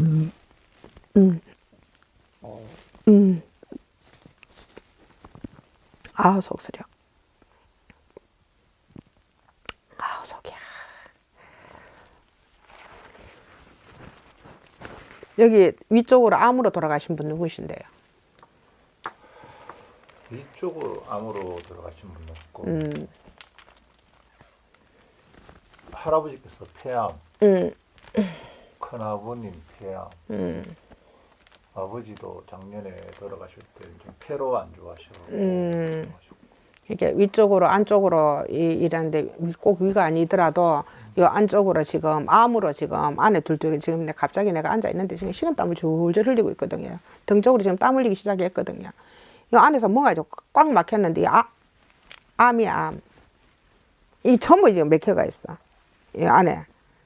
음. 음. 아우 속 쓰려. 아우 속이야. 여기 위쪽으로 암으로 돌아가신 분 누구신데요? 위쪽으로 암으로 들어가신 분 없고 음, 할아버지께서 폐암, 음, 큰아버님 폐암, 음, 아버지도 작년에 돌아가실 때좀 폐로 안 좋아하셔. 음. 이게 위쪽으로 안쪽으로 위- 꼭 위가 아니더라도 이 안쪽으로 지금 암으로 지금 안에 둘둘 지금 내가 갑자기 내가 앉아 있는데 지금 식은 땀을 줄줄 흘리고 있거든요. 등 쪽으로 지금 땀 흘리기 시작했거든요. 이 안에서 뭔가 좀꽉 막혔는데 이 아, 암이 암. 이 전부 지금 맥혀가 있어. 이 안에.